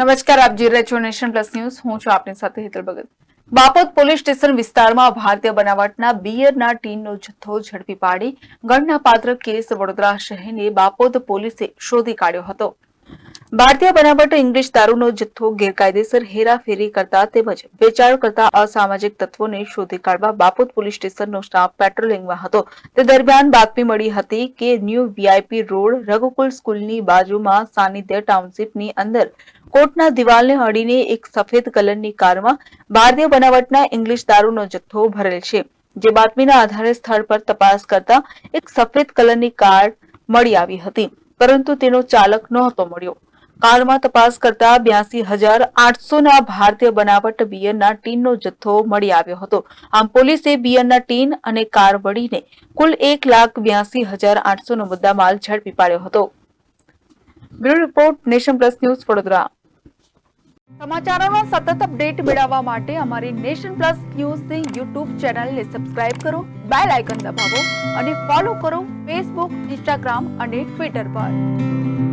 નમસ્કાર, આપ જોઈ રહ્યા છો નેશન પ્લસ ન્યૂઝ. હું છું આપની સાથે હેતલ ભગત. બાપોદ પોલીસ સ્ટેશન વિસ્તારમાં ભારતીય બનાવટના બિયરના ટીનનો જથ્થો ઝડપી પાડી ગણના પાત્ર કેસ વડોદરા શહેરની બાપોદ પોલીસે શોધી કાઢ્યો હતો. ભારતીય બનાવટ ઇંગ્લિશ દારૂનો જથ્થો ગેરકાયદેસર હેરાફેરી કરતા તેમજ વેચાણ કરતા અસામાજિક તત્વોને શોધી કાઢવા બાપોદ પોલીસ સ્ટેશનનો સ્ટાફ પેટ્રોલિંગમાં હતો. તે દરમિયાન બાતમી મળી હતી કે ન્યૂ વીઆઈપી રોડ રઘુકુલ સ્કૂલની બાજુમાં સાનિધ્ય ટાઉનશીપની અંદર કોર્ટના દિવાલને અડીને એક સફેદ કલરની કારમાં ભારતીય બનાવટના ઇંગ્લિશ દારૂનો જથ્થો ભરેલ છે. જે બાતમીના આધારે સ્થળ પર તપાસ કરતા એક સફેદ કલરની કાર મળી આવી હતી. પરંતુ તેનો ચાલક નહોતો મળ્યો. કારમાં તપાસ કરતા બ્યાસી હજાર આઠસોના ભારતીય બનાવટ બિયરના ટીનનો જથ્થો મળી આવ્યો હતો. આમ પોલીસે બિયરના ટીન અને કાર વળીને કુલ એક લાખ બ્યાસી હજાર આઠસોનો મુદ્દા મુદ્દામાલ ઝડપી પાડ્યો હતો. Bureau report, nation plus news Vadodara. સમાચારોનો સતત અપડેટ મેળવવા માટે અમારી નેશન પ્લસ ન્યૂઝની યુટ્યુબ ચેનલને સબસ્ક્રાઇબ કરો, બેલ આઇકન દબાવો અને ફોલો કરો ફેસબુક, ઇન્સ્ટાગ્રામ અને ટ્વિટર પર.